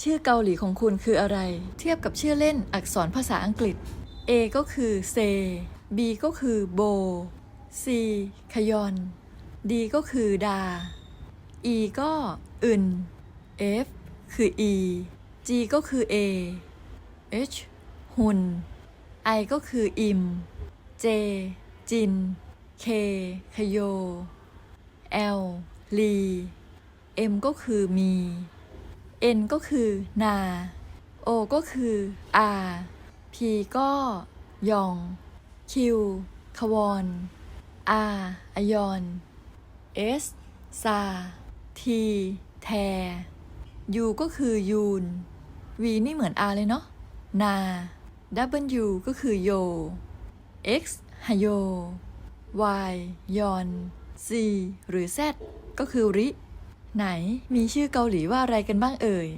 ชื่อเกาหลีของคุณคืออะไร เทียบกับชื่อเล่นอักษรภาษาอังกฤษ A ก็คือเซ B ก็คือโบ C ขยอน D ก็คือดา E ก็อึน F คือ E G ก็คือ A H หุน I ก็คืออิม J จิน K ขยโย L ลี M ก็คือมี N ก็คือนา O ก็คืออา P ก็ยอง Q ควอน R อยอน S ซา T แท U ก็คือยูน V นี่เหมือน R เลยเนาะ นา W ก็คือโย X ฮโย Y ยอน Z หรือ Z ก็คือริ ไหนมีชื่อเกาหลีว่าอะไรกันบ้างเอ่ย